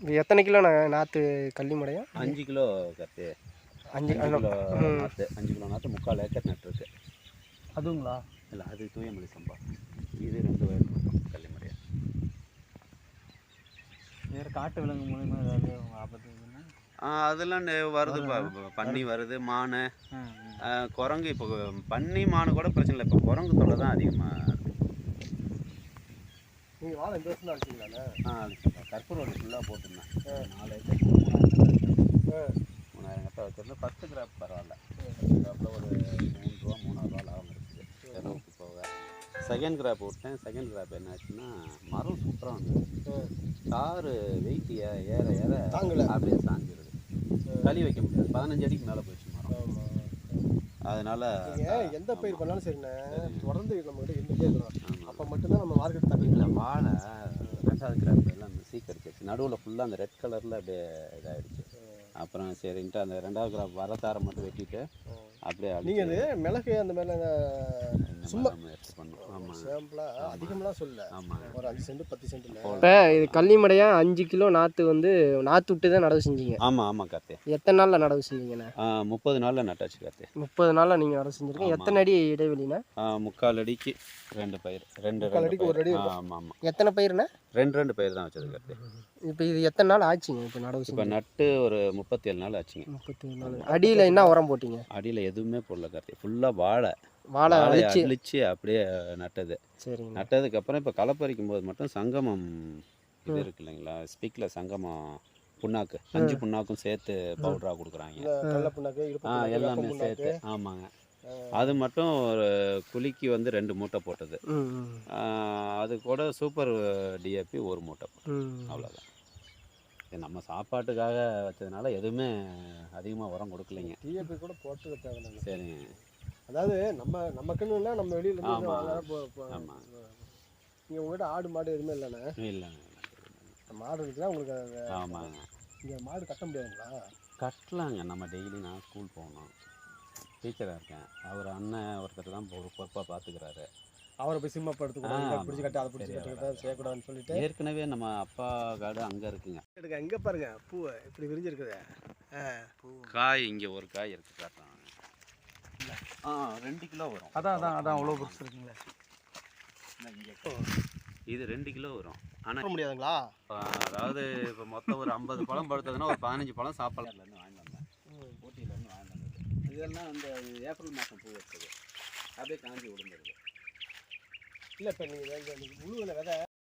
எத்தனை கிலோ நா- நாற்று கள்ளி மடையா அஞ்சு கிலோ கத்து அஞ்சு கிலோ. நாற்று. அஞ்சு கிலோ நாற்று முக்கால் ஏக்கர் நட்டுருக்கு அதுங்களா? இல்லை அது தூயமல்லி சம்பா. இது ரெண்டு ஏக்கர் கள்ளிமடையா வேறு காட்டு விலங்கு மூலியமா ஏதாவது ஆபத்து அதெல்லாம் நெ- வருது பன்னி வருது மான். குரங்கு இப்போ பன்னி மான் கூட பிரச்சனை இல்லை. இப்போ குரங்கு தொல்லை தான் அதிகமாக நீங்கள் வாழை இந்த வருஷம் தான் வச்சிங்களாண்ணே ஆ கற்பூரோடு ஃபுல்லாக போட்டிருந்தேன். நாலு ஏக்கர் மூணாயிரம் கட்டை வச்சிருந்தேன். ஃபஸ்ட்டு கிராப் பரவாயில்ல. கிராப்பில் ஒரு மூணு ரூபா மூணாயிரம் ரூபா லாபம் இருக்குது செலவுக்கு போக. செகண்ட் கிராப் விட்டேன் செகண்ட் கிராப் என்ன ஆச்சுன்னா மரம் சூப்பராக வந்தது. காரு வெயிட் ஏற ஏற தாங்கல. அப்படியே சாஞ்சிருது. களி வைக்க முடியாது. பதினஞ்சு அடிக்கு மேலே போயிடுச்சு மரம். அதனால எந்த பயிர் பண்ணாலும் சரிண்ணே தொடர்ந்து நம்மகிட்ட இருந்துகிட்டே இருக்கணும். ஆமாம் அப்போ மட்டும்தான் நம்ம மார்க்கெட் வாழை ரெண்டாவது கிராப் எல்லாம் சீக்கடிச்சிச்சு நடுவில் ஃபுல்லாக அந்த ரெட் கலரில் அப்படியே இதாகிடுச்சு அப்புறம் சரின்ட்டு அந்த ரெண்டாவது கிராப் வர மட்டும் வெட்டிட்டு அப்படியே நீங்கள் மிளகு அந்த மாதிரிலாம் சும்மா- சாம்பிளாக அதிகம்லாம் சொல்லல ஆமாங்க ஒரு அஞ்சு சென்ட் பத்து சென்ட் இல்லை இப்போ இது கள்ளிமடையா அஞ்சு கிலோ நாற்று வந்து நாற்று விட்டு தான் நடவு செஞ்சீங்க? ஆமாம் ஆமாம் கார்த்தி எத்தனை நாளில் நடவு செஞ்சீங்கண்ணே? முப்பது நாளில் நட்டாச்சு கார்த்தி முப்பது நாளில் நீங்கள் நடவு செஞ்சுருக்கீங்க. எத்தனை அடி இடைவெளிண்ணே? முக்கால் அடிக்கு ரெண்டு பயிர் ரெண்டு அடிக்கு ஒரு அடி. ஆமாம் ஆமாம் எத்தனை பயிர்ண்ணே? ரெண்டு ரெண்டு பயிர் தான் வச்சது கார்த்தி இப்போ இது எத்தனை நாள் ஆச்சுங்க இப்போ நடவு இப்போ நட்டு ஒரு முப்பத்தேழு நாள் ஆச்சுங்க. முப்பத்தி நாள். அடியில் என்ன உரம் போட்டீங்க? அடியில் எதுவுமே போடல கார்த்தி ஃபுல்லாக வாழை. வாழை அழிச்சு அழிச்சு அப்படியே நட்டது. சரிங்க. நட்டதுக்கப்புறம் இப்போ களை பறிக்கும் போது மட்டும் சங்கமம் இது இருக்கு இல்லைங்களா? ஸ்பீக்கில் சங்கமம் புண்ணாக்கு அஞ்சு புண்ணாக்கும் சேர்த்து பவுடராக கொடுக்குறாங்க. ஆ எல்லாமே. சேர்த்து ஆமாங்க. அது மட்டும் ஒரு குழிக்கு வந்து ரெண்டு மூட்டை போட்டது. அது கூட சூப்பர் டிஏபி ஒரு மூட்டை போட்டது. அவ்வளோதான் நம்ம சாப்பாட்டுக்காக வச்சதுனால எதுவுமே அதிகமாக உரம் கொடுக்கலைங்க. டிஏபி கூட போட்டு சரிங்க. அதாவது நம்ம நமக்குன்னு நம்ம வெளியில இருந்து ஆமா. வாங்க, போ- போ- ஆமாம் நீங்க உங்ககிட்ட ஆடு மாடு எதுவுமே இல்லைண்ணே இல்லைங்க மாடு இருக்குன்னா உங்களுக்கு ஆமாங்க இங்க மாடு கட்ட முடியாதுங்களா? கட்டலாங்க. நம்ம டெய்லி நான் ஸ்கூல் போகணும். டீச்சராக இருக்கேன். அவர் அண்ணன் ஒருத்தர் தான் ஒரு பொறுப்பாக பார்த்துக்கிறாரு அவரை போய் சிம்மா படுத்து ஆ, பிடிச்சி கட்ட அதை பிடிச்சி செய்யக்கூடாதுன்னு சொல்லிட்டு. ஏற்கனவே நம்ம அப்பா காடு அங்கே இருக்குங்க. எடுக்க எங்க பாருங்க. பூ இப்படி விரிஞ்சிருக்குது. காய் இங்கே ஒரு காய் இருக்கு காட்டுறாங்க ஆ ரெண்டு கிலோ வரும். அதான் அதான் அதான் அவ்வளோ பெருசு இருக்குங்களே. இது ரெண்டு கிலோ வரும். ஆனால் முடியாதுங்களா? அதாவது இப்போ மொத்தம் ஒரு ஐம்பது பழம் பழுத்ததுன்னா ஒரு பதினஞ்சு பழம் சாப்பிடலாம்லேருந்து வாங்கிட்டு வந்தேன். ஊட்டியிலேருந்து வாங்கிட்டு வந்தது. இதெல்லாம் இந்த ஏப்ரல் மாதம் பூ வச்சது. அப்படியே காஞ்சி விழுந்துருது. இல்லை இப்போ நீங்கள் முழுவில் விதை